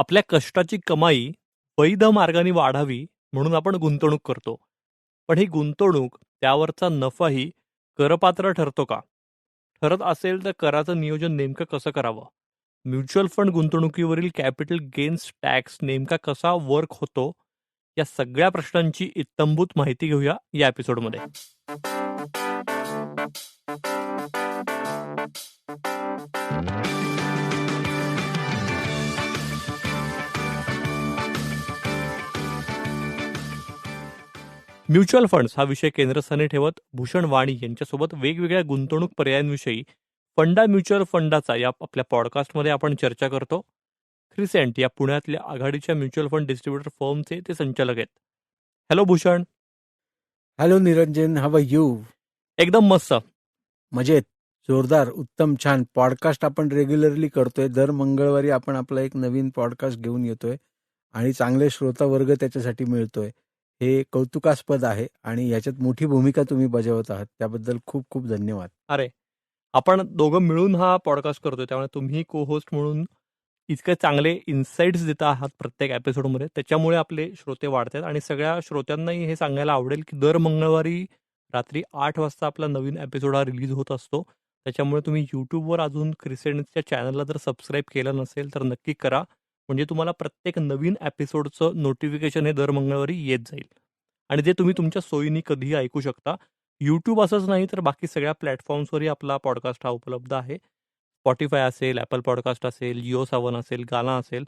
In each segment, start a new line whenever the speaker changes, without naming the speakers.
आपल्या कष्टाची कमाई वैध मार्गाने वाढावी म्हणून आपण गुंतवणूक करतो. पण ही गुंतवणूक त्यावरचा नफाही करपात्र ठरतो का? ठरत असेल तर कराचं नियोजन नेमकं कसं करावं? म्युच्युअल फंड गुंतवणुकीवरील कॅपिटल गेन्स टॅक्स नेमका कसा वर्क होतो? या सगळ्या प्रश्नांची इत्तंभूत माहिती घेऊया या एपिसोडमध्ये. म्युच्युअल फंड्स हा विषय केंद्रस्थानी ठेवत भूषण वाणी यांच्यासोबत वेगवेगळ्या गुंतवणूक पर्यायांविषयी फंडा म्युच्युअल फंडाचा या आपल्या पॉडकास्टमध्ये आपण चर्चा करतो. क्रिसेंट या पुण्यातल्या आघाडीच्या म्युच्युअल फंड डिस्ट्रीब्युटर फर्मचे ते संचालक आहेत. हॅलो भूषण.
हॅलो निरंजन हव यू
एकदम मस्त.
मजेत. जोरदार उत्तम छान. पॉडकास्ट आपण रेग्युलरली करतोय. दर मंगळवारी आपण आपला एक नवीन पॉडकास्ट घेऊन येतोय. आणि चांगले श्रोता वर्ग त्याच्यासाठी मिळतोय. हे कौतुकास्पद आहे आणि याच्यात मोठी भूमिका तुम्ही बजावत आहात. त्याबद्दल खूप खूप धन्यवाद.
अरे आपण दोघं मिळून हा पॉडकास्ट करतोय. त्यामुळे तुम्ही को होस्ट म्हणून इतके चांगले इन्साइट्स देता आहात प्रत्येक एपिसोडमध्ये त्याच्यामुळे आपले श्रोते वाढतात आणि सगळ्या श्रोत्यांनाही हे सांगायला आवडेल की दर मंगळवारी रात्री आठ वाजता आपला नवीन एपिसोड हा रिलीज होत असतो. त्याच्यामुळे तुम्ही यूट्यूबवर अजून क्रिसेंटच्या चॅनलला जर सबस्क्राईब केलं नसेल तर नक्की करा. म्हणजे तुम्हाला प्रत्येक नवीन एपिसोडचं नोटिफिकेशन हे दर मंगळवारी येत जाईल. आणि जे तुम्ही तुमच्या सोयीने कधीही ऐकू शकता. यूट्यूब असंच नाही तर बाकी सगळ्या प्लॅटफॉर्म्सवरही आपला पॉडकास्ट हा उपलब्ध आहे. स्पॉटीफाय असेल ॲपल पॉडकास्ट असेल जिओ सावन असेल गाना असेल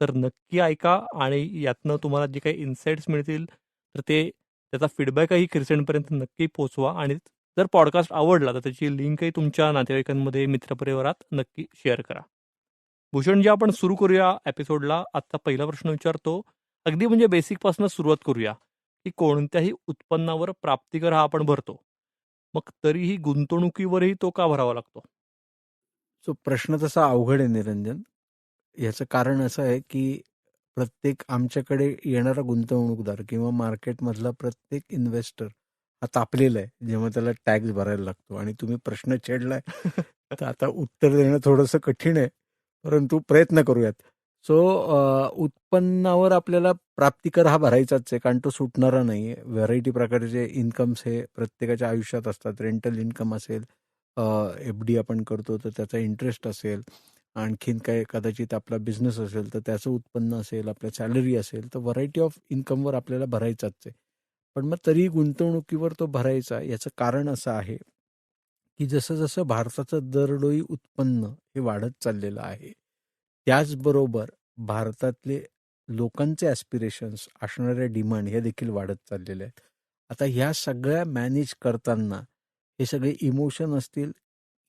तर नक्की ऐका आणि यातनं तुम्हाला जे काही इन्साईट्स मिळतील तर ते त्याचा फीडबॅकही क्रिसेंटपर्यंत नक्की पोचवा आणि जर पॉडकास्ट आवडला तर त्याची लिंकही तुमच्या नातेवाईकांमध्ये मित्रपरिवारात नक्की शेअर करा. भूषण जे आपण सुरू करूया एपिसोडला आजचा पहिला प्रश्न विचारतो. अगदी म्हणजे बेसिकपासून सुरुवात करूया की कोणत्याही उत्पन्नावर प्राप्तिकर हा आपण भरतो. मग तरीही गुंतवणुकीवरही तो का भरावा लागतो?
सो प्रश्न तसा अवघड आहे निरंजन. याचं कारण असं आहे की प्रत्येक आमच्याकडे येणारा गुंतवणूकदार किंवा मार्केटमधला प्रत्येक इन्व्हेस्टर हा तापलेला आहे जेव्हा त्याला टॅक्स भरायला लागतो. आणि तुम्ही प्रश्न छेडलाय तर आता उत्तर देणं थोडंसं कठीण आहे. परंतु प्रयत्न करूयात. सो उत्पन्नावर आपल्याला प्राप्तिकर हा भरायचाच आहे कारण तो सुटणारा नाही आहे व्हरायटी प्रकारचे इन्कम्स हे प्रत्येकाच्या आयुष्यात असतात. रेंटल इन्कम असेल एफ डी आपण करतो तर त्याचा इंटरेस्ट असेल आणखीन काय कदाचित आपला बिझनेस असेल तर त्याचं उत्पन्न असेल आपल्या सॅलरी असेल तर व्हरायटी ऑफ इन्कमवर आपल्याला भरायचाच आहे. पण मग तरी गुंतवणुकीवर तो भरायचा याचं कारण असं आहे की जसं जसं भारताचं दरडोई उत्पन्न हे वाढत चाललेलं आहे त्याचबरोबर भारतातले लोकांचे ॲस्पिरेशन्स असणाऱ्या डिमांड हे देखील वाढत चाललेले आहेत. आता ह्या सगळ्या मॅनेज करताना हे सगळे इमोशन असतील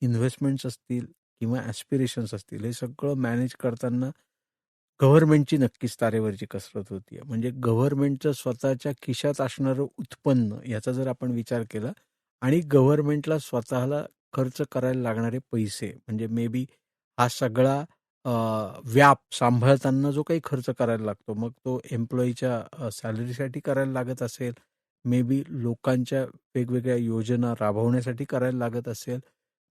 इन्व्हेस्टमेंट्स असतील किंवा ॲस्पिरेशन्स असतील हे सगळं मॅनेज करताना गव्हर्नमेंटची नक्कीच तारेवरची कसरत होती म्हणजे गव्हर्नमेंटचं स्वतःच्या खिशात असणारं उत्पन्न याचा जर आपण विचार केला आणि गव्हर्नमेंटला स्वतःला खर्च करायला लागणारे पैसे म्हणजे मे बी हा सगळा व्याप सांभाळताना जो काही खर्च करायला लागतो मग तो एम्प्लॉईच्या सॅलरीसाठी करायला लागत असेल मे बी लोकांच्या वेगवेगळ्या योजना राबवण्यासाठी करायला लागत असेल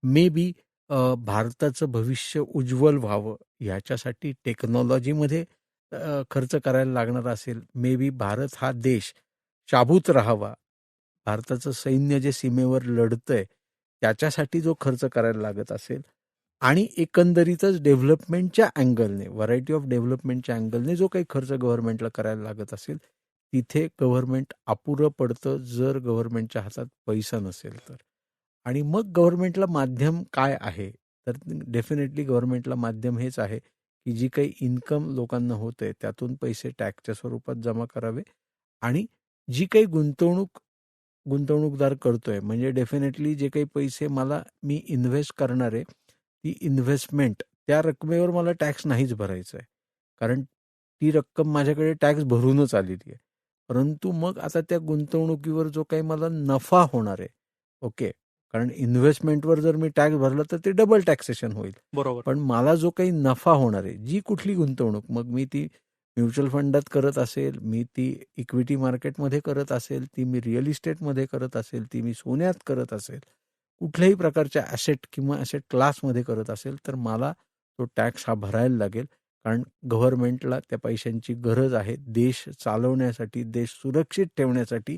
मे बी भारताचं भविष्य उज्ज्वल व्हावं ह्याच्यासाठी टेक्नॉलॉजीमध्ये खर्च करायला लागणार असेल मे बी भारत हा देश शाबूत राहावा भारताचं सैन्य जे सीमेवर लढतंय त्याच्यासाठी जो खर्च करायला लागत असेल आणि एकंदरीतच डेव्हलपमेंटच्या अँगलने व्हरायटी ऑफ डेव्हलपमेंटच्या अँगलने जो काही खर्च गव्हर्नमेंटला करायला लागत असेल तिथे गव्हर्नमेंट अपुरं पडतं जर गव्हर्नमेंटच्या हातात पैसा नसेल तर. आणि मग गव्हर्नमेंटला माध्यम काय आहे? तर डेफिनेटली गव्हर्नमेंटला माध्यम हेच आहे की जी काही इन्कम लोकांना होते त्यातून पैसे टॅक्सच्या स्वरूपात जमा करावे आणि जी काही गुंतवणूक गुंतवणूकदार करतोय. म्हणजे डेफिनेटली जे काही पैसे मला मी इन्व्हेस्ट करणार आहे ती इन्व्हेस्टमेंट त्या रकमेवर मला टॅक्स नाहीच भरायचा आहे कारण ती रक्कम माझ्याकडे टॅक्स भरूनच आलेली आहे. परंतु मग आता त्या गुंतवणुकीवर जो काही मला नफा होणार आहे ओके कारण इन्व्हेस्टमेंटवर जर मी टॅक्स भरला तर ते डबल टॅक्सेशन होईल.
बरोबर.
पण मला जो काही नफा होणार आहे जी कुठली गुंतवणूक मग मी ती म्युच्युअल फंडात करत असेल मी ती इक्विटी मार्केटमध्ये करत असेल ती मी रिअल इस्टेटमध्ये करत असेल ती मी सोन्यात करत असेल कुठल्याही प्रकारच्या ॲसेट किंवा ॲसेट क्लासमध्ये करत असेल तर मला तो टॅक्स हा भरायला लागेल. कारण गव्हर्नमेंटला त्या पैशांची गरज आहे. देश चालवण्यासाठी देश सुरक्षित ठेवण्यासाठी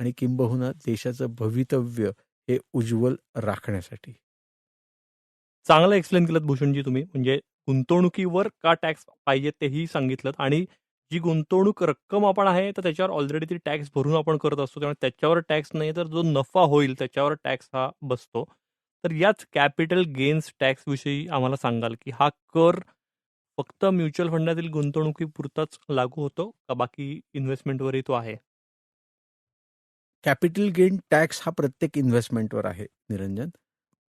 आणि किंबहुना देशाचं भवितव्य हे उज्ज्वल राखण्यासाठी.
चांगलं एक्सप्लेन केलं भूषणजी तुम्ही. म्हणजे गुंतवणुकीवर का टॅक्स पाहिजे तेही सांगितलं आणि जी गुंतवणूक रक्कम आपण आहे तर त्याच्यावर ऑलरेडी ती टॅक्स भरून आपण करत असतो. त्यामुळे त्याच्यावर टॅक्स नाही तर जो नफा होईल त्याच्यावर टॅक्स हा बसतो. तर याच कॅपिटल गेन्स टॅक्स विषयी आम्हाला सांगाल की हा कर फक्त म्युच्युअल फंडातील गुंतवणुकीपुरताच लागू होतो का बाकी इन्व्हेस्टमेंटवरही तो आहे?
कॅपिटल गेन टॅक्स हा प्रत्येक इन्व्हेस्टमेंटवर आहे निरंजन.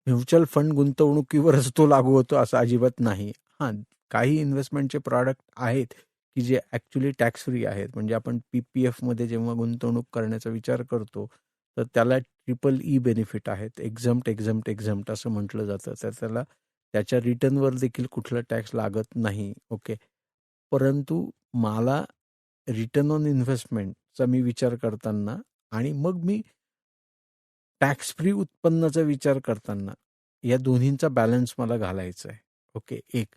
म्युच्युअल फंड गुंतवणुकीवरच तो लागू होतो असं अजिबात नाही. हां काही इन्व्हेस्टमेंटचे प्रॉडक्ट आहेत की जे ॲक्च्युली टॅक्स फ्री आहेत. म्हणजे आपण पी पी एफमध्ये जेव्हा गुंतवणूक करण्याचा विचार करतो तर त्याला ट्रिपल ई बेनिफिट आहेत. एक्झम्प्ट एक्झम्प्ट एक्झम्प्ट असं म्हटलं जातं. तर त्याला त्याच्या रिटर्नवर देखील कुठला टॅक्स लागत नाही. ओके. परंतु मला रिटर्न ऑन इन्व्हेस्टमेंटचा मी विचार करताना आणि मग मी टॅक्स फ्री उत्पन्नाचा विचार करताना या दोन्हींचा बॅलन्स मला घालायचा आहे. ओके. एक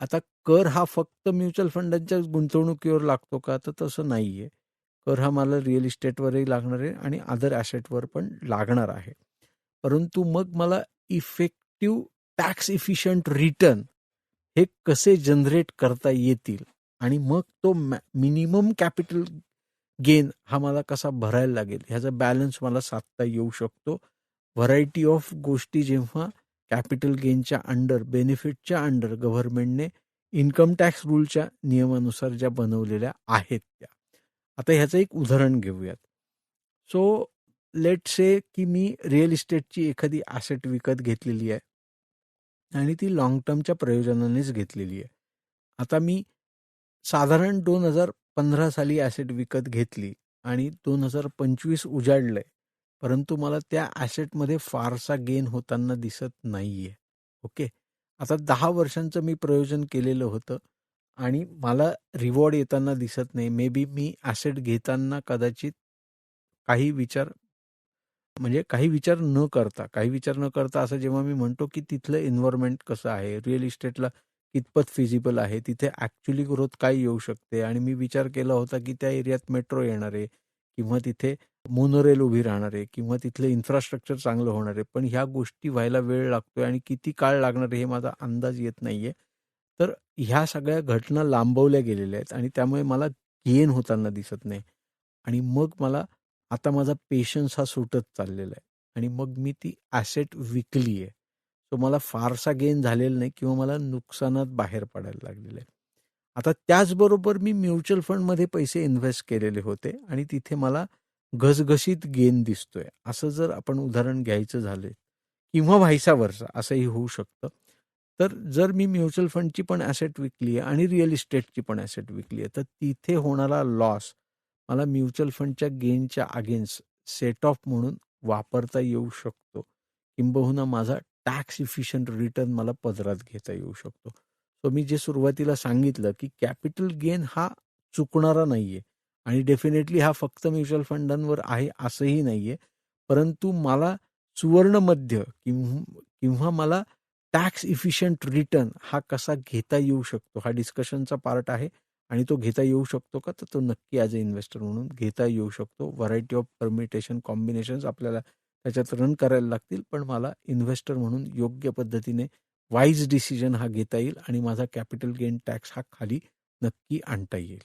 आता कर हा फक्त म्युच्युअल फंडांच्या गुंतवणुकीवर लागतो का? तर तसं नाही आहे कर हा मला रिअल इस्टेटवरही लागणार आहे आणि अदर ॲसेटवर पण लागणार आहे. परंतु मग मला इफेक्टिव्ह टॅक्स इफिशियंट रिटर्न हे कसे जनरेट करता येतील? आणि मग तो मिनिमम कॅपिटल गेन हा मला कसा भरायला लागेल? ह्याचा बॅलन्स मला साधता येऊ शकतो. व्हरायटी ऑफ गोष्टी जेव्हा कॅपिटल गेनच्या अंडर बेनिफिटच्या अंडर गव्हर्नमेंटने इन्कम टॅक्स रूलच्या नियमानुसार ज्या बनवलेल्या आहेत त्या. आता ह्याचं एक उदाहरण घेऊयात. सो लेट से की मी रिअल इस्टेटची एखादी ॲसेट विकत घेतलेली आहे आणि ती लॉंग टर्मच्या प्रयोजनानेच घेतलेली आहे. आता मी साधारण दोन हजार पंधरा साली ॲसेट विकत घेतली आणि दोन हजार पंचवीस उजाडलंय. परंतु मला त्या ॲसेटमध्ये फारसा गेन होताना दिसत नाही आहे ओके आता दहा वर्षांचं मी प्रयोजन केलेलं होतं आणि मला रिवॉर्ड येताना दिसत नाही. मे बी मी ॲसेट घेताना कदाचित काही विचार म्हणजे काही विचार न करता काही विचार न करता असं जेव्हा मी म्हणतो की तिथलं एन्व्हायरमेंट कसं आहे रिअल इस्टेटला कितपत फिजिबल आहे तिथे ॲक्च्युली ग्रोथ काय येऊ शकते? आणि मी विचार केला होता की त्या एरियात मेट्रो येणार आहे किंवा तिथे मोनोरेल उभी राहणार आहे किंवा तिथलं इन्फ्रास्ट्रक्चर चांगलं होणार आहे. पण ह्या गोष्टी व्हायला वेळ लागतोय आणि किती काळ लागणार आहे हे माझा अंदाज येत नाहीये. तर ह्या सगळ्या घटना लांबवल्या गेलेल्या आहेत आणि त्यामुळे मला गेन होताना दिसत नाही. आणि मग मला आता माझा पेशन्स हा सुटत चाललेला आहे. आणि मग मी ती ॲसेट विकली आहे. सो मला फारसा गेन झालेला नाही किंवा मला नुकसानात बाहेर पडायला लागलेलं आहे. आता त्याचबरोबर मी म्युच्युअल फंडमध्ये पैसे इन्व्हेस्ट केलेले होते आणि तिथे मला घसघशीत गेन दिसतोय. असं जर आपण उदाहरण घ्यायचं झालं किंवा व्हायसा वर्षा असंही होऊ शकतं. तर जर मी म्युच्युअल फंडची पण ॲसेट विकली आहे आणि रिअल इस्टेटची पण ॲसेट विकली आहे तर तिथे होणारा लॉस मला म्युच्युअल फंडच्या गेनच्या अगेन्स्ट सेट ऑफ म्हणून वापरता येऊ शकतो. किंबहुना माझा टॅक्स इफिशियंट रिटर्न मला पदरात घेता येऊ शकतो. सो मी जे सुरुवातीला सांगितलं की कॅपिटल गेन हा चुकणारा नाहीये. आणि डेफिनेटली हा फक्त म्युच्युअल फंडांवर आहे असंही नाहीये. परंतु मला सुवर्ण मध्य किंवा मला टॅक्स इफिशियंट रिटर्न हा कसा घेता येऊ शकतो? हा डिस्कशनचा पार्ट आहे. आणि तो घेता येऊ शकतो का? तर तो नक्की ॲज अ इन्व्हेस्टर म्हणून घेता येऊ शकतो. व्हरायटी ऑफ परमिटेशन कॉम्बिनेशन्स आपल्याला त्याच्यात रन करायला लागतील. पण मला इन्व्हेस्टर म्हणून योग्य पद्धतीने वाईज डिसिजन हा घेता येईल आणि माझा कॅपिटल गेन टॅक्स हा खाली नक्की आणता येईल.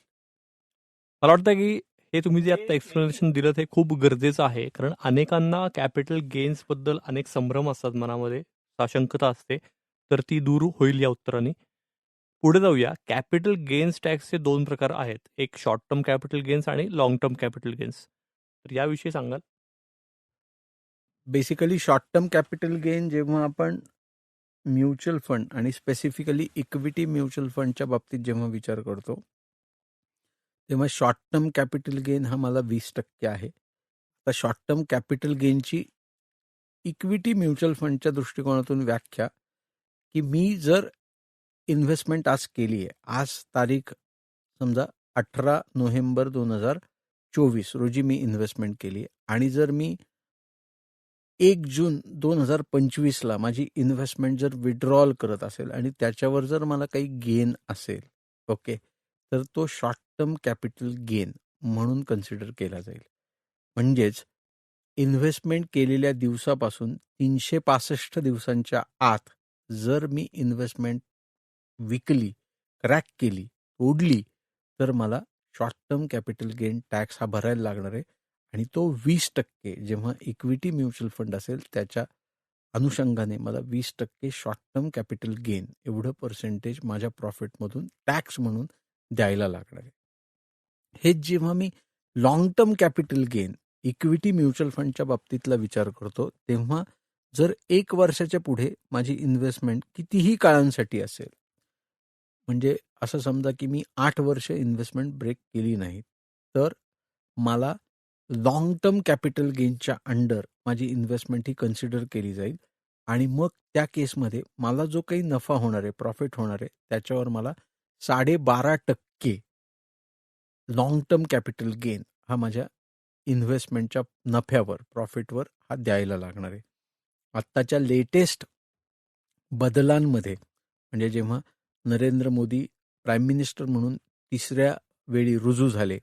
मला वाटतं की हे तुम्ही जे आता एक्सप्लेनेशन दिलं ते खूप गरजेचं आहे. कारण अनेकांना कॅपिटल गेन्सबद्दल अनेक संभ्रम असतात मनामध्ये. साशंकता असते. तर ती दूर होईल या उत्तराने. पुढे जाऊया. कॅपिटल गेन्स टॅक्सचे दोन प्रकार आहेत. एक शॉर्ट टर्म कॅपिटल गेन्स आणि लॉंग टर्म कॅपिटल गेन्स तर याविषयी सांगाल?
Basically short term capital gain जेव्हा आपण म्युच्युअल फंड आणि स्पेसिफिकली इक्विटी म्युच्युअल फंडच्या बाबतीत जेव्हा विचार करतो तेव्हा शॉर्ट टर्म कॅपिटल गेन हा मला वीस टक्के आहे. आता शॉर्ट टर्म कॅपिटल गेनची इक्विटी म्युच्युअल फंडच्या दृष्टिकोनातून व्याख्या की मी जर इन्व्हेस्टमेंट आज केली आहे आज तारीख समजा अठरा नोव्हेंबर दोन हजार चोवीस रोजी मी इन्व्हेस्टमेंट केली आहे. आणि जर मी एक जून दोन हजार पंचवीसला माझी इन्व्हेस्टमेंट जर विड्रॉल करत असेल आणि त्याच्यावर जर मला काही गेन असेल ओके तर तो शॉर्ट टर्म कॅपिटल गेन म्हणून कन्सिडर केला जाईल. म्हणजेच इन्व्हेस्टमेंट केलेल्या दिवसापासून तीनशे पासष्ट दिवसांच्या आत जर मी इन्व्हेस्टमेंट विकली क्रॅक केली तोडली तर मला short term capital gain tax हा भरायला लागणार आहे आणि तो वीस टक्के जेव्हा इक्विटी म्युच्युअल फंड असेल त्याच्या अनुषंगाने मला वीस टक्के शॉर्ट टर्म कॅपिटल गेन एवढं पर्सेंटेज माझ्या प्रॉफिटमधून टॅक्स म्हणून द्यायला लागणार आहे. हेच जेव्हा मी long term capital gain equity mutual फंडच्या बाबतीतला विचार करतो तेव्हा जर एक वर्षाच्या पुढे माझी इन्व्हेस्टमेंट कितीही काळांसाठी असेल म्हणजे असं समजा की मी आठ वर्ष इन्व्हेस्टमेंट ब्रेक केली नाही तर मला लॉंग टर्म कॅपिटल गेनच्या अंडर माझी इन्व्हेस्टमेंट ही कन्सिडर केली जाईल आणि मग त्या केसमध्ये मला जो काही नफा होणार आहे प्रॉफिट होणार आहे त्याच्यावर मला साडेबारा टक्के लॉंग टर्म कॅपिटल गेन हा माझ्या इन्व्हेस्टमेंटच्या नफ्यावर प्रॉफिटवर हा द्यायला लागणार आहे. आत्ताच्या लेटेस्ट बदलांमध्ये म्हणजे जेव्हा नरेंद्र मोदी प्राईम मिनिस्टर म्हणून तिसऱ्या वेळी रुजू झाले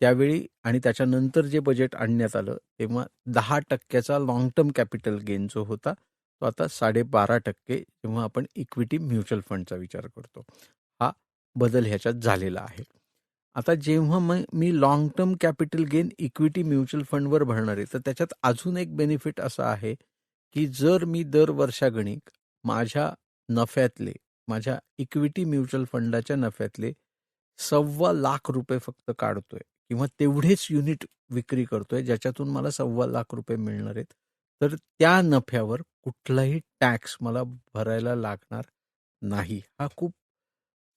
त्यावेळी आणि त्याच्यानंतर जे बजेट आणण्यात आलं तेव्हा दहा टक्क्याचा लॉंग टर्म कॅपिटल गेन जो होता तो आता साडेबारा टक्के जेव्हा आपण इक्विटी म्युच्युअल फंडचा विचार करतो. बदल ह्याच्यात झालेला आहे. आता जेव्हा मग मी long term capital gain equity mutual फंडवर भरणार आहे तर त्याच्यात अजून एक बेनिफिट असा आहे की जर मी दर वर्षागणिक माझ्या नफ्यातले माझ्या इक्विटी म्युच्युअल फंडाच्या नफ्यातले सव्वा लाख रुपये फक्त काढतोय किंवा तेवढेच युनिट विक्री करतोय ज्याच्यातून मला सव्वा लाख रुपये मिळणार आहेत तर त्या नफ्यावर कुठलाही टॅक्स मला भरायला लागणार नाही. हा खूप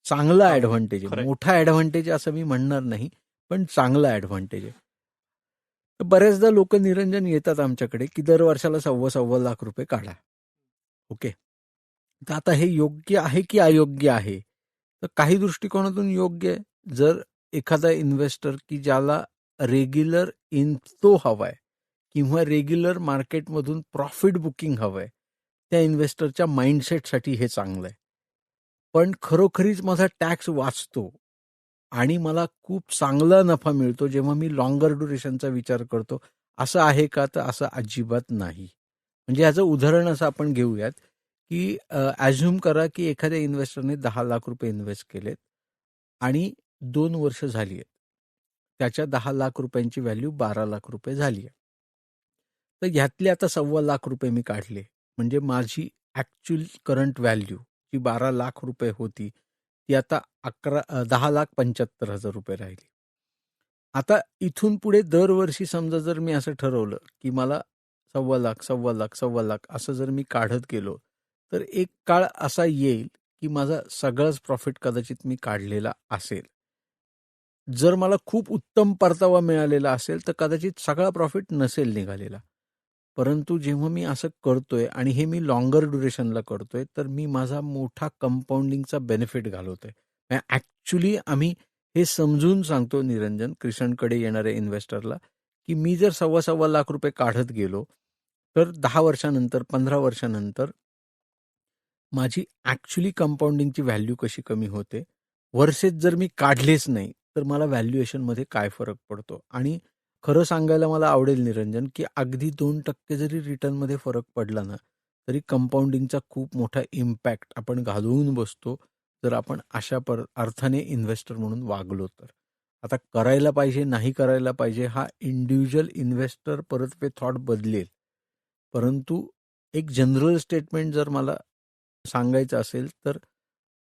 चांगला ऍडव्हान्टेज आहे. मोठा ऍडव्हान्टेज असं मी म्हणणार नाही पण चांगला ऍडव्हान्टेज आहे. तर बऱ्याचदा लोक निरंजन येतात आमच्याकडे की दर वर्षाला सव्वा सव्वा लाख रुपये काढा. ओके? तर आता हे योग्य आहे की अयोग्य आहे? तर काही दृष्टिकोनातून योग्य आहे. जर एखादा इन्व्हेस्टर की ज्याला रेग्युलर इन्फ्लो हवाय किंवा रेग्युलर मार्केटमधून प्रॉफिट बुकिंग हवंय त्या इन्व्हेस्टरच्या माइंडसेटसाठी हे चांगलं आहे. पण खरोखरीच माझा टॅक्स वाचतो आणि मला खूप चांगला नफा मिळतो जेव्हा मी लॉंगर ड्युरेशनचा विचार करतो. असं आहे का? तर असं अजिबात नाही. म्हणजे याचं उदाहरण असं आपण घेऊयात की ॲझ्युम करा की एखाद्या इन्व्हेस्टरने दहा लाख रुपये इन्व्हेस्ट केलेत आणि दोन वर्ष झाली आहेत. त्याच्या दहा लाख रुपयांची व्हॅल्यू बारा लाख रुपये झाली आहे. तर ह्यातले आता सव्वा लाख रुपये मी काढले. म्हणजे माझी ॲक्च्युअल करंट व्हॅल्यू ती बारा लाख रुपये होती. ती आता अकरा दहा लाख पंच्याहत्तर हजार रुपये राहिली. आता इथून पुढे दरवर्षी समजा जर मी असं ठरवलं की मला सव्वा लाख सव्वा लाख सव्वा लाख असं जर मी काढत गेलो तर एक काळ असा येईल की माझा सगळाच प्रॉफिट कदाचित मी काढलेला असेल. जर मला खूप उत्तम परतावा मिळालेला असेल तर कदाचित सगळा प्रॉफिट नसेल निघालेला. परंतु जेव्हा मी असं करतोय आणि हे मी लॉंगर ड्युरेशनला करतोय तर मी माझा मोठा कंपाऊंडिंगचा बेनिफिट घालवतोय. म्हणजे ॲक्च्युली आम्ही हे समजून सांगतो निरंजन क्रिशनकडे येणाऱ्या इन्व्हेस्टरला की मी जर सव्वा सव्वा लाख रुपये काढत गेलो तर दहा वर्षानंतर पंधरा वर्षानंतर माझी ॲक्च्युली कंपाऊंडिंगची व्हॅल्यू कशी कमी होते? वर्षेत जर मी काढलेच नाही तर मला व्हॅल्युएशनमध्ये काय फरक पडतो? आणि खरं सांगायला मला आवडेल निरंजन की अगदी दोन टक्के जरी रिटर्नमध्ये फरक पडला ना तरी कंपाऊंडिंगचा खूप मोठा इम्पॅक्ट आपण घालवून बसतो जर आपण अशा पर अर्थाने इन्व्हेस्टर म्हणून वागलो तर. आता करायला पाहिजे नाही करायला पाहिजे हा इंडिव्हिज्युअल इन्व्हेस्टर परत पे थॉट बदलेल. परंतु एक जनरल स्टेटमेंट जर मला सांगायचं असेल तर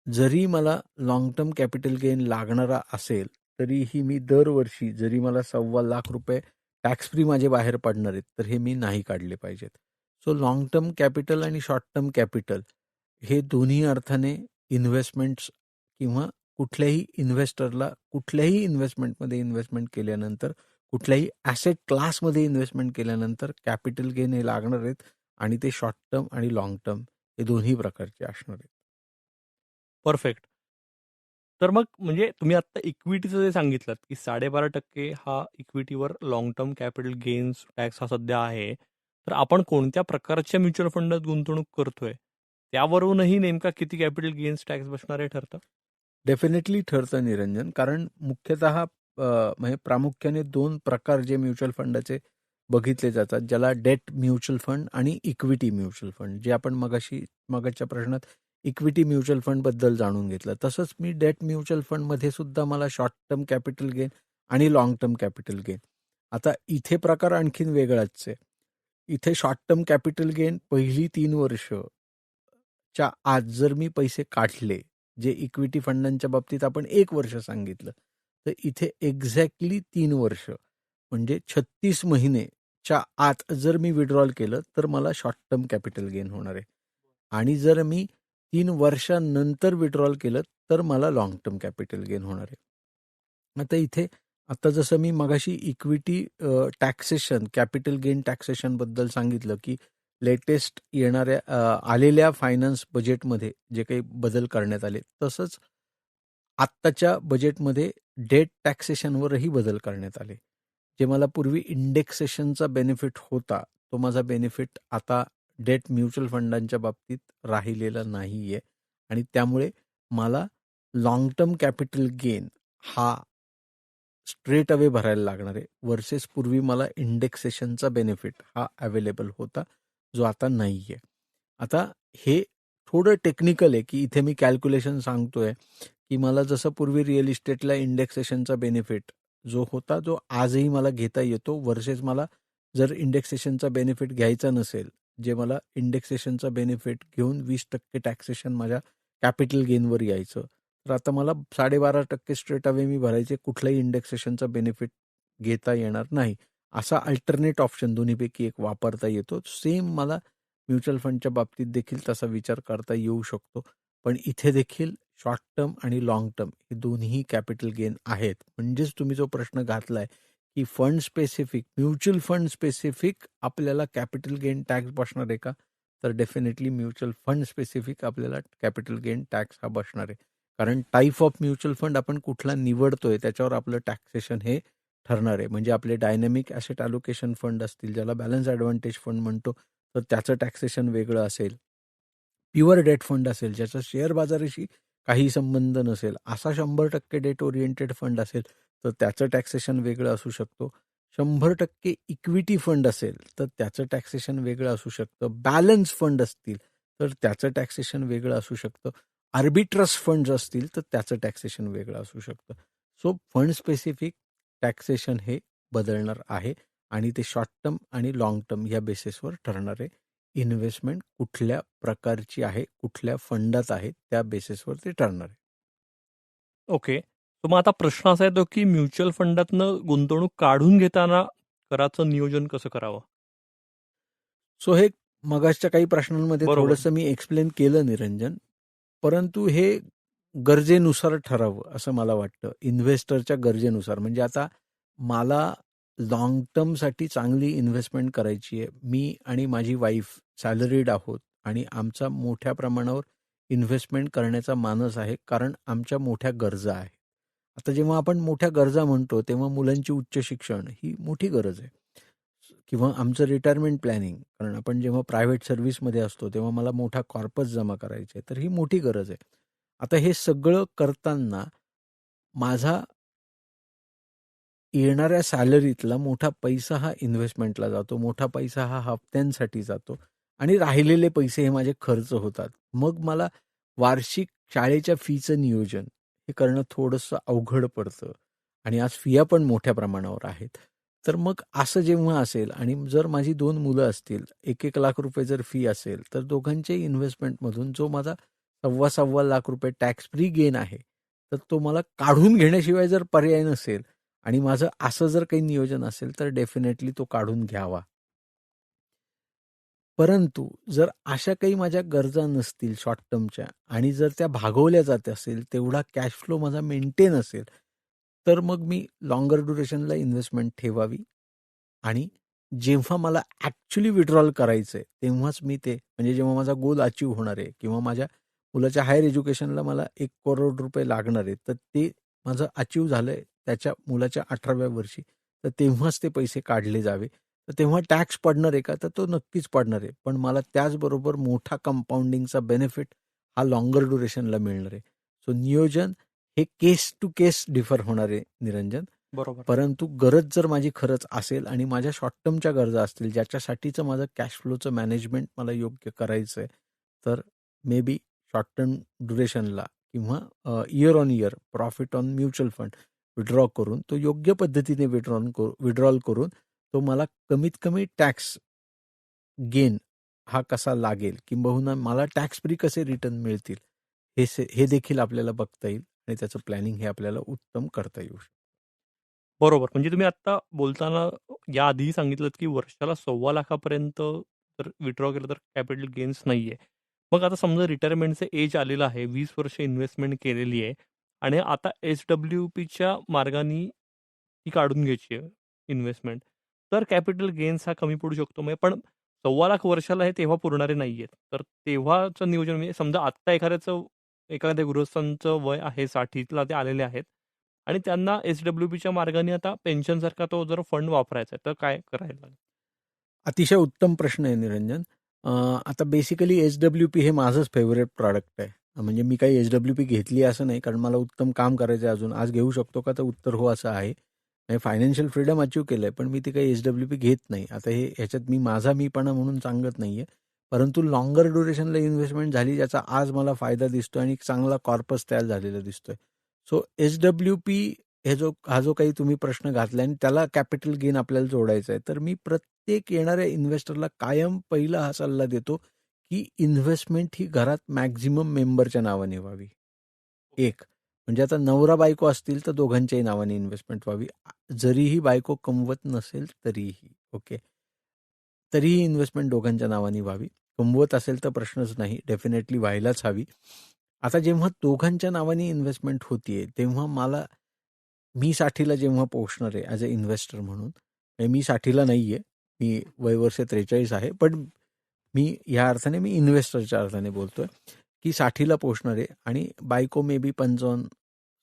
जरी मला लॉंग टर्म कॅपिटल गेन लागणारा असेल तरीही मी दरवर्षी जरी मला सव्वा लाख रुपये टॅक्स फ्री माझे बाहेर पडणार आहेत तर हे मी नाही काढले पाहिजेत. सो लॉंग टर्म कॅपिटल आणि शॉर्ट टर्म कॅपिटल हे दोन्ही अर्थाने इन्व्हेस्टमेंट्स किंवा कुठल्याही इन्व्हेस्टरला कुठल्याही इन्व्हेस्टमेंटमध्ये इन्व्हेस्टमेंट केल्यानंतर कुठल्याही ॲसेट क्लासमध्ये इन्व्हेस्टमेंट केल्यानंतर कॅपिटल गेन हे लागणार आहेत आणि ते शॉर्ट टर्म आणि लॉंग टर्म हे दोन्ही प्रकारचे असणार आहेत.
परफेक्ट तर मग म्हणजे तुम्ही आता इक्विटीचं जे सांगितलं की साडेबारा टक्के हा इक्विटीवर long term capital gains tax हा सध्या आहे तर आपण कोणत्या प्रकारच्या म्युच्युअल फंडात गुंतवणूक करतोय? त्यावरूनही नेमका किती कॅपिटल गेन्स टॅक्स बसणार आहे ठरतं?
डेफिनेटली ठरतं निरंजन. कारण मुख्यतः अ, म्हणजे प्रामुख्याने दोन प्रकार जे म्युच्युअल फंडाचे बघितले जातात ज्याला डेट म्युच्युअल फंड आणि इक्विटी म्युच्युअल फंड जे आपण मगाशी मगाच्या प्रश्नात इक्विटी म्युच्युअल फंडबद्दल जाणून घेतलं. तसंच मी डेट म्युच्युअल फंडमध्ये सुद्धा मला शॉर्ट टर्म कॅपिटल गेन आणि लॉंग टर्म कॅपिटल गेन आता इथे प्रकार आणखीन वेगळाच आहे इथे शॉर्ट टर्म कॅपिटल गेन पहिली तीन वर्ष च्या आत जर मी पैसे काढले जे इक्विटी फंडांच्या बाबतीत आपण एक वर्ष सांगितलं तर इथे एक्झॅक्टली तीन वर्ष म्हणजे छत्तीस महिनेच्या आत जर मी विड्रॉल केलं तर मला शॉर्ट टर्म कॅपिटल गेन होणार आहे. आणि जर मी तीन वर्षांनंतर विड्रॉल केलं तर मला लॉंग टर्म कॅपिटल गेन होणार आहे. आता इथे आता जसं मी मगाशी इक्विटी टॅक्सेशन कॅपिटल गेन टॅक्सेशनबद्दल सांगितलं की लेटेस्ट येणाऱ्या आलेल्या फायनान्स बजेटमध्ये जे काही बदल करण्यात आले तसंच आत्ताच्या बजेटमध्ये डेट टॅक्सेशनवरही बदल करण्यात आले. जे मला पूर्वी इंडेक्सेशनचा बेनिफिट होता तो माझा बेनिफिट आता डेट म्युच्युअल फंडांच्या बाबतीत राहिलेला नाही आहे आणि त्यामुळे मला लॉंग टर्म कॅपिटल गेन हा स्ट्रेट अवे भरायला लागणार आहे. वर्सेस पूर्वी मला इंडेक्सेशनचा बेनिफिट हा अवेलेबल होता जो आता नाही आहे आता हे थोडं टेक्निकल आहे की इथे मी कॅल्क्युलेशन सांगतोय की मला जसं पूर्वी रिअल इस्टेटला इंडेक्सेशनचा बेनिफिट जो होता जो आजही मला घेता येतो वर्सेस मला जर इंडेक्सेशनचा बेनिफिट घ्यायचा नसेल जे मला इंडेक्सेशनचा बेनिफिट घेऊन वीस टक्के टॅक्सेशन माझ्या कॅपिटल गेनवर यायचं. तर आता मला साडेबारा टक्के स्ट्रेट अवे मी भरायचे कुठल्याही इंडेक्सेशनचा बेनिफिट घेता येणार नाही. असा अल्टरनेट ऑप्शन दोन्हीपैकी एक वापरता येतो. सेम मला म्युच्युअल फंडच्या बाबतीत देखील तसा विचार करता येऊ शकतो. पण इथे देखील शॉर्ट टर्म आणि लॉंग टर्म हे दोन्ही कॅपिटल गेन आहेत. म्हणजेच तुम्ही जो प्रश्न घातलाय की fund specific mutual fund specific आपल्याला कॅपिटल गेन टॅक्स बसणार आहे का? तर डेफिनेटली म्युच्युअल फंड स्पेसिफिक आपल्याला कॅपिटल गेन टॅक्स हा बसणार आहे. कारण टाईप ऑफ म्युच्युअल फंड आपण कुठला निवडतोय त्याच्यावर आपलं टॅक्सेशन हे ठरणार आहे. म्हणजे आपले डायनॅमिक ॲसेट अलोकेशन फंड असतील ज्याला बॅलन्स ॲडव्हान्टेज फंड म्हणतो तर त्याचं टॅक्सेशन वेगळं असेल. प्युअर डेट फंड असेल ज्याचा शेअर बाजाराशी काही संबंध नसेल. असा शंभर टक्के डेट ओरिएंटेड फंड असेल तर त्याचं टॅक्सेशन वेगळं असू शकतो. शंभर टक्के इक्विटी फंड असेल तर त्याचं टॅक्सेशन वेगळं असू शकतं. बॅलन्स फंड असतील तर त्याचं टॅक्सेशन वेगळं असू शकतं. आर्बिट्रस फंड्स असतील तर त्याचं टॅक्सेशन वेगळं असू शकतं. सो फंड स्पेसिफिक टॅक्सेशन हे बदलणार आहे आणि ते शॉर्ट टर्म आणि लॉंग टर्म या बेसिसवर ठरणार आहे. इन्व्हेस्टमेंट कुठल्या प्रकारची आहे कुठल्या फंडात आहे त्या बेसिसवर ते ठरणार आहे.
ओके तर मग आता प्रश्न असा येतो की म्युच्युअल फंडातनं गुंतवणूक काढून घेताना कराचं नियोजन कसं करावं?
सो हे मगाच्या काही प्रश्नांमध्ये. थोडंसं मी एक्सप्लेन केलं निरंजन. परंतु हे गरजेनुसार ठरावं असं मला वाटतं. इन्व्हेस्टरच्या गरजेनुसार. म्हणजे आता मला लॉंग टर्मसाठी चांगली इन्व्हेस्टमेंट करायची आहे. मी आणि माझी वाईफ सॅलरीड आहोत आणि आमचा मोठ्या प्रमाणावर इन्व्हेस्टमेंट करण्याचा मानस आहे. कारण आमच्या मोठ्या गरजा आहेत. आता जेव्हा आपण मोठ्या गरजा म्हणतो तेव्हा मुलांची उच्च शिक्षण ही मोठी गरज आहे. किंवा आमचं रिटायरमेंट प्लॅनिंग कारण आपण जेव्हा प्रायव्हेट सर्व्हिसमध्ये असतो तेव्हा मला मोठा कॉर्पस जमा करायचा आहे तर ही मोठी गरज आहे. आता हे सगळं करताना माझा येणाऱ्या सॅलरीतला मोठा पैसा हा इन्व्हेस्टमेंटला जातो मोठा पैसा हा हप्त्यांसाठी जातो आणि राहिलेले पैसे हे माझे खर्च होतात. मग मला वार्षिक शाळेच्या फीचं नियोजन हे करणं थोडंसं अवघड पडतं. आणि आज फिया पण मोठ्या प्रमाणावर आहेत. तर मग असं जेव्हा असेल आणि जर माझी दोन मुलं असतील एक एक लाख रुपये जर फी असेल तर दोघांच्याही इन्व्हेस्टमेंटमधून जो माझा सव्वा सव्वा लाख रुपये टॅक्स फ्री गेन आहे तर तो मला काढून घेण्याशिवाय जर पर्याय नसेल आणि माझं असं जर काही नियोजन असेल तर डेफिनेटली तो काढून घ्यावा. परंतु जर अशा काही माझ्या गरजा नसतील शॉर्ट टर्मच्या आणि जर त्या भागवल्या जात असेल तेवढा कॅश फ्लो माझा मेंटेन असेल तर मग मी लॉंगर ड्युरेशनला इन्व्हेस्टमेंट ठेवावी. आणि जेव्हा मला ॲक्च्युली विड्रॉल करायचं आहे तेव्हाच मी ते म्हणजे जेव्हा माझा गोल अचीव होणार आहे किंवा माझ्या मुलाच्या हायर एज्युकेशनला मला एक करोड रुपये लागणार आहे तर ते माझं अचीव झालं आहे त्याच्या मुलाच्या अठराव्या वर्षी तर तेव्हाच ते पैसे काढले जावे. तर तेव्हा टॅक्स पडणार आहे का? तर तो नक्कीच पडणार आहे. पण मला त्याचबरोबर मोठा कंपाऊंडिंगचा बेनिफिट हा लॉंगर ड्युरेशनला मिळणार आहे. सो नियोजन हे केस टू केस डिफर होणार आहे निरंजन.
बरोबर.
परंतु गरज जर माझी खरंच असेल आणि माझ्या शॉर्ट टर्मच्या गरजा असतील ज्याच्यासाठीचं माझं कॅश फ्लोचं मॅनेजमेंट मला योग्य करायचं आहे तर मे बी शॉर्ट टर्म ड्युरेशनला किंवा year on year profit on mutual fund withdraw करून तो योग्य पद्धतीने विड्रॉन विड्रॉल करून तो मला कमीत कमी टॅक्स गेन हा कसा लागेल किंबहुना मला टॅक्स फ्री कसे रिटर्न मिळतील हे से हे देखील आपल्याला बघता येईल आणि त्याचं प्लॅनिंग हे आपल्याला उत्तम करता येऊ शकतं
बरोबर. म्हणजे तुम्ही आता बोलताना या आधीही सांगितलं की वर्षाला सव्वा लाखापर्यंत जर विड्रॉ केलं तर कॅपिटल गेन्स नाहीये. मग आता समजा रिटायरमेंटचं एज आलेलं आहे वीस वर्ष इन्व्हेस्टमेंट केलेली आहे आणि आता एस डब्ल्यू पीच्या मार्गाने ती काढून घ्यायची आहे इन्व्हेस्टमेंट. तर कॅपिटल गेन्स हा कमी पडू शकतो. म्हणजे पण सव्वा लाख वर्षाला हे तेव्हा पुरणारे नाही आहेत. तर तेव्हाचं नियोजन म्हणजे समजा आत्ता एखाद्याचं एखाद्या गृहस्थांचं वय आहे साठीला ते आलेले आहेत. आणि त्यांना एस डब्ल्यू पीच्या मार्गाने आता पेन्शनसारखा तो जर फंड वापरायचा आहे तर काय करायला लागेल?
अतिशय उत्तम प्रश्न आहे निरंजन. आता बेसिकली एच डब्ल्यू पी हे माझंच फेवरेट प्रॉडक्ट आहे. म्हणजे मी काही एच डब्ल्यू पी घेतली असं नाही कारण मला उत्तम काम करायचं आहे अजून. आज घेऊ शकतो का? तर उत्तर हो असं आहे. फायनान्शियल फ्रीडम अचीव केलं आहे पण मी ती काही एच डब्ल्यू पी घेत नाही. आता हे ह्याच्यात मी माझा मीपणा म्हणून सांगत नाही आहे परंतु लॉंगर ड्युरेशनला इन्व्हेस्टमेंट झाली ज्याचा आज मला फायदा दिसतो आणि एक चांगला कॉर्पस तयार झालेला दिसतोय. सो एच डब्ल्यू पी हे जो हा जो काही तुम्ही प्रश्न घातला आणि त्याला कॅपिटल गेन आपल्याला जोडायचा आहे तर मी प्रत्येक येणाऱ्या इन्व्हेस्टरला कायम पहिला हा सल्ला देतो की इन्व्हेस्टमेंट ही घरात मॅक्झिमम मेंबरच्या नावाने व्हावी. एक. म्हणजे आता नवरा बायको असतील तर दोघांच्याही नावाने इन्व्हेस्टमेंट व्हावी. जरीही बायको कमवत नसेल तरीही ओके तरीही इन्व्हेस्टमेंट दोघांच्या नावाने व्हावी. कमवत असेल तर प्रश्नच नाही. डेफिनेटली व्हायलाच हवी. आता जेव्हा दोघांच्या नावाने इन्व्हेस्टमेंट होतीये तेव्हा मला मी साठीला जेव्हा पोहोचणार आहे ॲज अ इन्व्हेस्टर म्हणून म्हणजे मी साठीला नाही आहे मी वयवर्ष त्रेचाळीस आहे पण मी ह्या अर्थाने मी इन्व्हेस्टरच्या अर्थाने बोलतोय. की साठीला पोहोचणार आहे आणि बायको मे बी पंचावन्न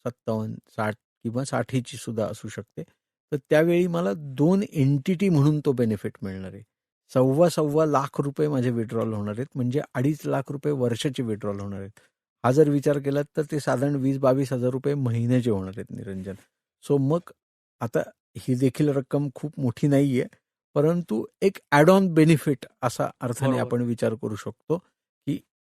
सत्तावन्न साठ किंवा साठीची सुद्धा असू शकते. तर त्यावेळी मला दोन एंटिटी म्हणून तो बेनिफिट मिळणार आहे. सव्वा सव्वा लाख रुपये माझे विड्रॉल होणार आहेत. म्हणजे अडीच लाख रुपये वर्षाचे विड्रॉल होणार आहेत. हा जर विचार केला तर ते साधारण वीस बावीस हजार रुपये महिन्याचे होणार आहेत निरंजन. सो मग आता ही देखील रक्कम खूप मोठी नाही आहे परंतु एक ॲड ऑन बेनिफिट असा अर्थाने. आपण विचार करू शकतो.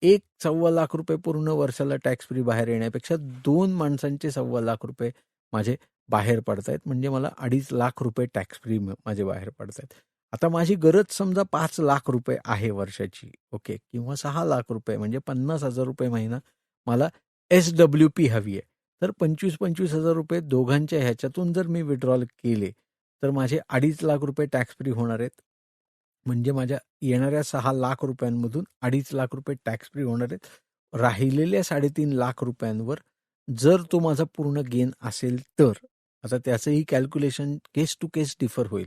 एक सव्वा लाख रुपये पूर्ण वर्षाला टॅक्स फ्री बाहेर येण्यापेक्षा दोन माणसांचे सव्वा लाख रुपये माझे बाहेर पडतायत. म्हणजे मला अडीच लाख रुपये टॅक्स फ्री माझे बाहेर पडतायत. आता माझी गरज समजा पाच लाख रुपये आहे वर्षाची ओके किंवा सहा लाख रुपये म्हणजे पन्नास हजार रुपये महिना मला एस डब्ल्यू पी हवी आहे. तर पंचवीस पंचवीस हजार रुपये दोघांच्या ह्याच्यातून जर मी विड्रॉल केले तर माझे अडीच लाख रुपये टॅक्स फ्री होणार आहेत. म्हणजे माझ्या येणाऱ्या सहा लाख रुपयांमधून अडीच लाख रुपये टॅक्स फ्री होणार आहेत. राहिलेल्या साडेतीन लाख रुपयांवर जर तो माझा पूर्ण गेन असेल तर. आता त्याचंही calculation case to case differ होईल.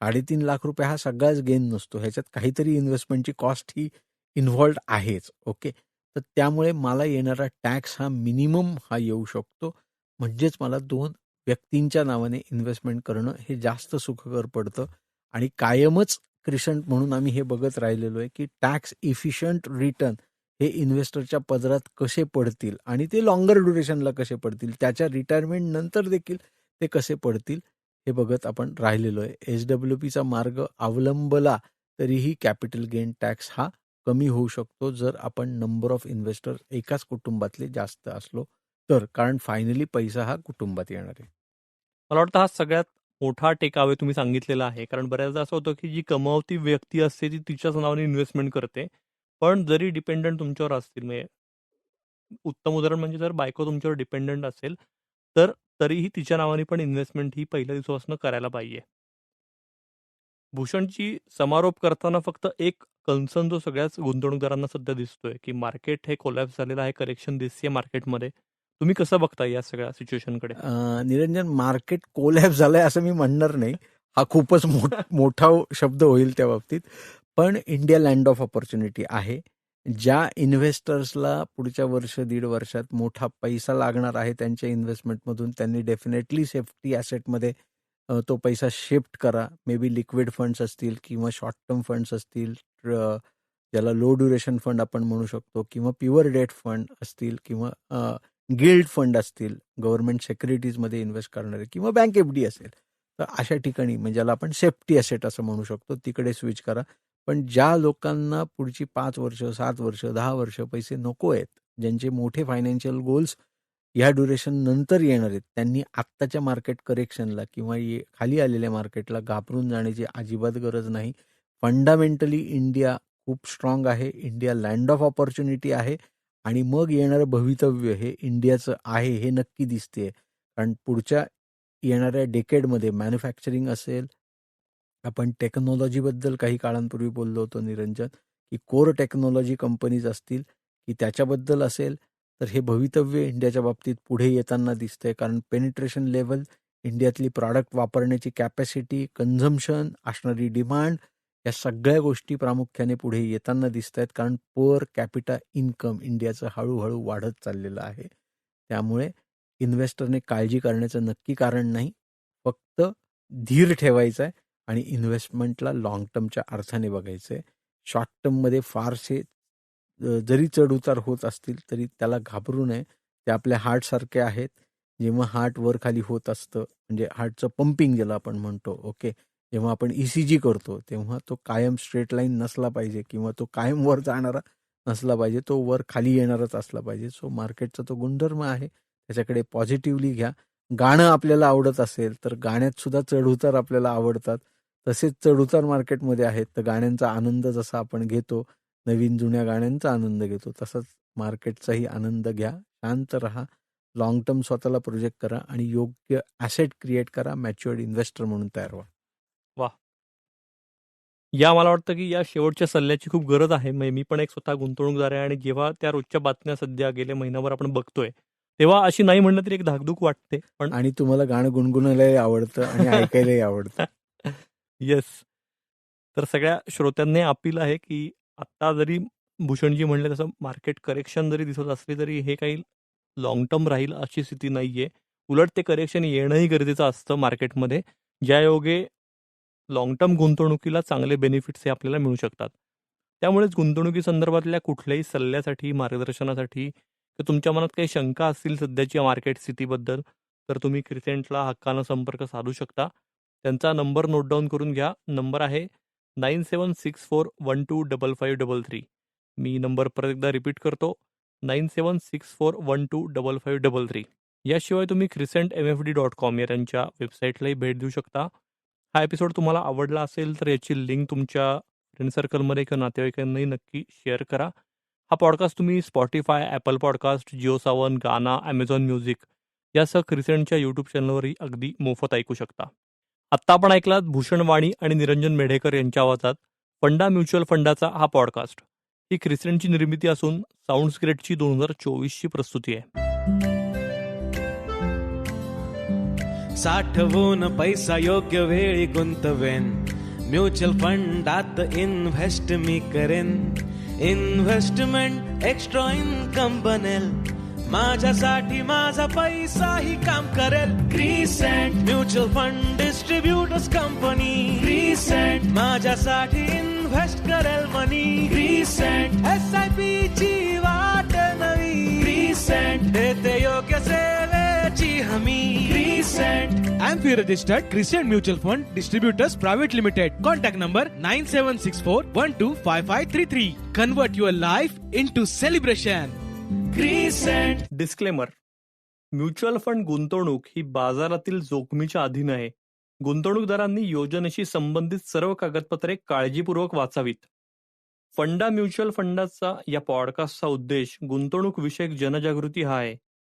साडेतीन लाख रुपये हा सगळाच गेन नसतो. ह्याच्यात काहीतरी इन्व्हेस्टमेंटची कॉस्ट ही इन्व्हॉल्ड आहेच. ओके तर त्यामुळे मला येणारा टॅक्स हा मिनिमम हा येऊ शकतो. म्हणजेच मला दोन व्यक्तींच्या नावाने इन्व्हेस्टमेंट करणं हे जास्त सुखकर पडतं. आणि कायमच क्रिशंट म्हणून आम्ही हे बघत राहिलेलो आहे की टॅक्स इफिशियंट रिटर्न हे इन्व्हेस्टरच्या पदरात कसे पडतील आणि ते लॉंगर ड्युरेशनला कसे पडतील त्याच्या रिटायरमेंट नंतर देखील ते कसे पडतील हे बघत आपण राहिलेलो आहे. एच डब्ल्यू पीचा मार्ग अवलंबला तरीही कॅपिटल गेन टॅक्स हा कमी होऊ शकतो. जर आपण नंबर ऑफ इन्व्हेस्टर एकाच कुटुंबातले जास्त असलो तर कारण फायनली पैसा हा कुटुंबात येणार आहे.
मला वाटतं हा सगळ्यात मोठा टेकावे तुम्ही सांगितलेला आहे. कारण बऱ्याचदा असं होतं की जी कमावती व्यक्ती असते ती तिच्याच नावाने इन्व्हेस्टमेंट करते. पण जरी डिपेंडंट तुमच्यावर असतील म्हणजे उत्तम उदाहरण म्हणजे जर बायको तुमच्यावर डिपेंडंट असेल तर तरीही तिच्या नावाने पण इन्व्हेस्टमेंट ही पहिल्या दिवसापासून करायला पाहिजे. भूषणची समारोप करताना फक्त एक कन्सर्न जो सगळ्याच गुंतवणूकदारांना सध्या दिसतोय की मार्केट हे कोलॅप्स झालेलं आहे करेक्शन दिसते मार्केटमध्ये तुम्ही कसं बघता या सगळ्या सिच्युएशनकडे
निरंजन मार्केट कोलॅप झालंय असं मी म्हणणार नाही हा खूपच मोठ मोठा शब्द होईल त्या बाबतीत पण इंडिया लँड ऑफ ऑपॉर्च्युनिटी आहे ज्या इन्व्हेस्टर्सला पुढच्या वर्ष दीड वर्षात मोठा पैसा लागणार आहे त्यांच्या इन्व्हेस्टमेंटमधून त्यांनी डेफिनेटली सेफ्टी ॲसेटमध्ये तो पैसा शिफ्ट करा. मे बी लिक्विड फंड्स असतील किंवा शॉर्ट टर्म फंड्स असतील. ज्याला लो ड्युरेशन फंड आपण म्हणू शकतो किंवा प्युअर डेट फंड असतील किंवा गिल्ड फंड असतील. गव्हर्नमेंट सेक्युरिटीजमध्ये इन्व्हेस्ट करणारे किंवा बँक एफ-डी असेल. तर अशा ठिकाणी म्हणजे ज्याला आपण सेफ्टी असेट असं म्हणू शकतो. तिकडे स्विच करा. पण ज्या लोकांना पुढची पाच वर्ष, सात वर्ष, दहा वर्ष पैसे नको आहेत, ज्यांचे मोठे फायनान्शियल गोल्स ह्या ड्युरेशन नंतर येणार आहेत, त्यांनी आत्ताच्या मार्केट करेक्शनला किंवा ये खाली आलेल्या मार्केटला घाबरून जाण्याची अजिबात गरज नाही. फंडामेंटली इंडिया खूप स्ट्राँग आहे. इंडिया लँड ऑफ ऑपॉर्च्युनिटी आहे आणि मग येणारं भवितव्य हे इंडियाचं आहे हे नक्की दिसते कारण पुढच्या येणाऱ्या डेकेडमध्ये मॅन्युफॅक्चरिंग असेल, आपण टेक्नॉलॉजीबद्दल काही काळांपूर्वी बोललो होतो निरंजन, की कोर टेक्नॉलॉजी कंपनीज असतील, की त्याच्याबद्दल असेल, तर हे भवितव्य इंडियाच्या बाबतीत पुढे येताना दिसतंय. कारण पेनिट्रेशन लेवल इंडियातली प्रॉडक्ट वापरण्याची कॅपॅसिटी, कन्झम्पशन, असणारी डिमांड या सगळ्या गोष्टी प्रामुख्याने पुढे येताना दिसतायत. कारण पर कॅपिटा इन्कम इंडियाचं हळूहळू वाढत चाललेलं आहे. त्यामुळे इन्व्हेस्टरने काळजी करण्याचं नक्की कारण नाही. फक्त धीर ठेवायचा आहे आणि इन्व्हेस्टमेंटला लाँग टर्मच्या अर्थाने बघायचं आहे. शॉर्ट टर्ममध्ये फारसे जरी चढउतार होत असतील, तरी त्याला घाबरू नये. ते आपल्या हार्टसारखे आहेत. जेव्हा हार्ट वर-खाली होत असतं, म्हणजे हार्टचं पंपिंग ज्याला आपण म्हणतो, ओके. जेव्हा आपण ई-सी-जी करतो, तेव्हा तो कायम स्ट्रेट लाईन नसला पाहिजे किंवा तो कायम वर जाणारा नसला पाहिजे. तो वर-खाली येणारच असला पाहिजे. सो मार्केटचा तो गुणधर्म आहे. त्याच्याकडे पॉझिटिव्हली घ्या. गाणं आपल्याला आवडत असेल, तर गाण्यात सुद्धा चढउतार आपल्याला आवडतात. तसेच चढउतार मार्केटमध्ये आहेत. तर गाण्यांचा आनंद जसा आपण घेतो, नवीन जुन्या गाण्यांचा आनंद घेतो, तसाच मार्केटचाही आनंद घ्या. शांत राहा. लाँग टर्म स्वतःला प्रोजेक्ट करा आणि योग्य ॲसेट क्रिएट करा. मॅच्युअर्ड इन्व्हेस्टर म्हणून तयार व्हा.
या मला वाटतं, की या शेवटच्या सल्ल्याची खूप गरज आहे. म्हणजे मी पण एक स्वतः गुंतवणूकदार आहे आणि जेव्हा त्या रोजच्या बातम्या सध्या गेले महिनाभर आपण बघतोय, तेव्हा अशी नाही म्हणलं तरी एक धाकधूक वाटते. पण
आणि तुम्हाला गाणं गुणगुणायलाही आवडतं आणि ऐकायलाही आवडतं.
येस. तर सगळ्या श्रोत्यांना अपील आहे, की आत्ता जरी भूषणजी म्हणले तसं मार्केट करेक्शन जरी दिसत असली, तरी हे काही लाँग टर्म राहील अशी स्थिती नाहीये. उलट ते करेक्शन येणंही गरजेचं असतं मार्केटमध्ये. ज्यायोगे लॉंग टर्म गुंतवणुकीला चांगले बेनिफिट्स हे आपल्याला मिळू शकतात. त्यामुळेच गुंतवणुकीसंदर्भातल्या कुठल्याही सल्ल्यासाठी, मार्गदर्शनासाठी किंवा तुमच्या मनात काही शंका असतील सध्याच्या मार्केट स्थितीबद्दल, तर तुम्ही क्रिसेंटला हक्कानं संपर्क साधू शकता. त्यांचा नंबर नोट डाऊन करून घ्या. नंबर आहे 9764125533. मी नंबर परत एकदा रिपीट करतो. 9764125533. याशिवाय तुम्ही क्रिसेंट एमएफ डी डॉट या त्यांच्या वेबसाईटलाही भेट देऊ शकता. हा एपिसोड तुम्हाला आवडला असेल, तर याची लिंक तुमच्या फ्रेंड सर्कलमध्ये किंवा नातेवाईकांनाही नक्की शेअर करा. हा पॉडकास्ट तुम्ही Spotify Apple podcast Jio Saavn Gaana, Amazon music यासह क्रिसेंटच्या यूट्यूब चॅनलवरही अगदी मोफत ऐकू शकता. आत्ता आपण ऐकलात भूषण वाणी आणि निरंजन मेढेकर यांच्या आवाजात फंडा म्युच्युअल फंडाचा हा पॉडकास्ट. ही क्रिसेंटची निर्मिती असून साऊंडस्क्रिप्टची दोन हजार चोवीसची प्रस्तुती आहे.
साठवून पैसा योग्य वेळी गुंतवेन. म्युच्युअल फंडात इन्व्हेस्ट मी करेन. इन्व्हेस्टमेंट एक्स्ट्रा इन्कम बनेल. माझ्यासाठी माझा पैसाही काम करेल. Crescent mutual fund distributors company. Crescent माझ्यासाठी इन्व्हेस्ट करेल money. Crescent S I P ची वाट नवी. क्रिसेंट देते योग्य सेवेची हमी Crescent
AMFI registered Crescent Mutual Fund Distributors Private Limited. Contact number 9764125533. Convert your life into celebration.
Crescent
disclaimer mutual fund गुंतवणूक ही बाजारातील जोखमीच्या अधीन आहे. गुंतवणूकदारांनी योजनेशी संबंधित सर्व कागदपत्रे काळजीपूर्वक वाचावीत. फंडा म्युच्युअल फंडाचा या पॉडकास्टचा उद्देश गुंतवणूक विषयक जनजागृती हा आहे.